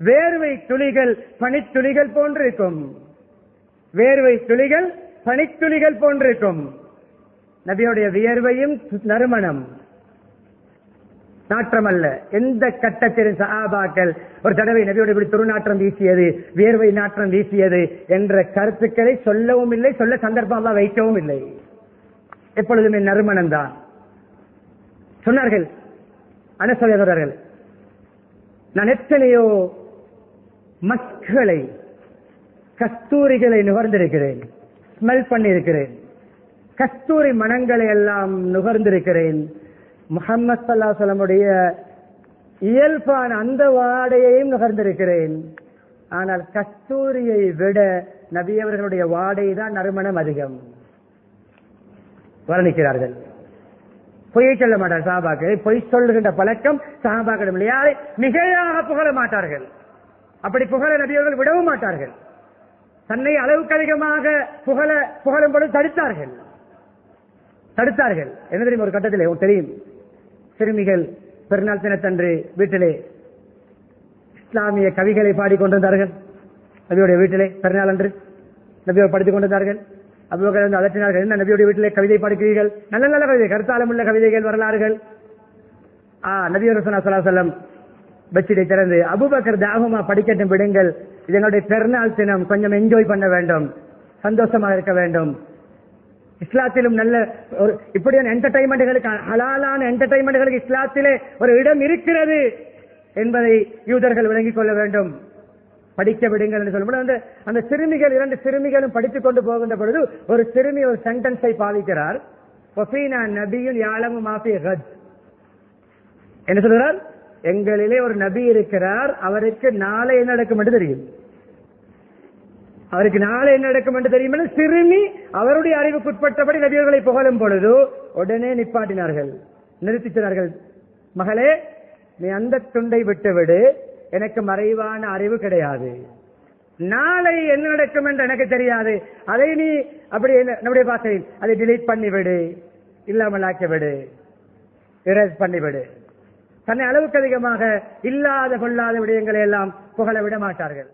வேர்வை துளிகள் பனித்துளிகள் போன்றிருக்கும். வேர்வை துளிகள் பனித்துளிகள் போன்றிருக்கும். நபியுடைய வியர்வையும் நறுமணம். நாற்றம் அல்ல எந்த கட்டத்திலும் சஹாபாக்கள் ஒரு தடவை நபியோட இப்படி துருநாற்றம் வீசியது வியர்வை நாற்றம் வீசியது என்ற கருத்துக்களை சொல்லவும் இல்லை சொல்ல சந்தர்ப்பம் வைக்கவும் இல்லை. எப்பொழுதுமே நறுமணம் தான். சொன்னார்கள் அனசோதரர்கள் நான் எத்தனையோ மஸ்களை கஸ்தூரிகளை நுகர்ந்திருக்கிறேன். ஸ்மெல் பண்ணியிருக்கிறேன். கஸ்தூரி மனங்களை எல்லாம் நுகர்ந்திருக்கிறேன். முகமது சல்லாசலமுடைய இயல்பான அந்த வாடையையும் நுகர்ந்திருக்கிறேன். ஆனால் கஸ்தூரியை விட நபியவர்களுடைய வாடை தான் நறுமணம் அதிகம். வர்ணிக்கிறார்கள். பொய் சொல்ல மாட்டார் சாபாக்கள். பொய் சொல்லுகின்ற பழக்கம் சாபாக்களிடம் இல்லையா? மிகையாக புகழ மாட்டார்கள். அப்படி புகழ நபியவர்கள் விடவும் மாட்டார்கள். தன்னை அளவுக்கு அதிகமாக புகழ புகழும் பொழுது தடுத்தார்கள். தடுத்தார்கள். என்ன தெரியும் ஒரு கட்டத்தில் தெரியும்? சிறுமிகள் பெருநாள் தினத்தன்று வீட்டிலே இஸ்லாமிய கவிகளை பாடிக்கொண்டிருந்தார்கள். நபியுடைய வீட்டிலே பெருநாள் அன்று நபியோர் படித்துக் கொண்டிருந்தார்கள் அபுபக்கர் வந்து அதட்டினார்கள் என்ன நபியுடைய வீட்டிலே கவிதை பாடுகிறீர்கள் நல்ல நல்ல கவிதை கருத்தாலம் உள்ள கவிதைகள் வரலாறுகள். ஆ நபியோர் சலாசலம் பெட்ஷீட்டை திறந்து. அபுபக்கர் தாகமா படிக்கட்டும் விடுங்கள். இது எங்களுடைய பெருநாள் தினம். கொஞ்சம் என்ஜாய் பண்ண வேண்டும். சந்தோஷமாக இருக்க வேண்டும். இஸ்லாத்திலும் நல்ல ஒரு இப்படியான என்டர்டைன்மெண்ட்களுக்கு ஹலாலான என்டர்டைன்மெண்ட்களுக்கு இஸ்லாத்திலே ஒரு இடம் இருக்கிறது என்பதை யூதர்கள் விளங்கிக் கொள்ள வேண்டும். படிக்க விடுங்கள் என்று சொல்லும்போது அந்த அந்த சிறுமிகள் இரண்டு சிறுமிகளும் படித்துக் கொண்டு போகின்ற பொழுது ஒரு சிறுமி ஒரு சென்டென்ஸை பாதிக்கிறார். நபியும் யாழமும் மாஃபி என்ன சொல்கிறார்? எங்களிலே ஒரு நபி இருக்கிறார் அவருக்கு நாளை என்ன நடக்கும் என்று தெரியும். அவருக்கு நாளை என்ன நடக்கும் என்று தெரியும் சிறுமி அவருடைய அறிவுக்குட்பட்டபடி நபியர்களை புகழும் பொழுது உடனே நிப்பாட்டினார்கள். நிறுத்தினார்கள் மகளே நீ அந்த துண்டை விட்டுவிடு எனக்கு மறைவான அறிவு கிடையாது. நாளை என்ன நடக்கும் என்று எனக்கு தெரியாது. அதை நீ அப்படி என்ன- நம்முடைய பாசையில் அதை டிலீட் பண்ணி விடு இல்லாமல் ஆக்கி விடு பண்ணி விடு தன்னை அளவுக்கு அதிகமாக இல்லாத கொள்ளாத விடயங்களை எல்லாம் புகழ விட மாட்டார்கள்.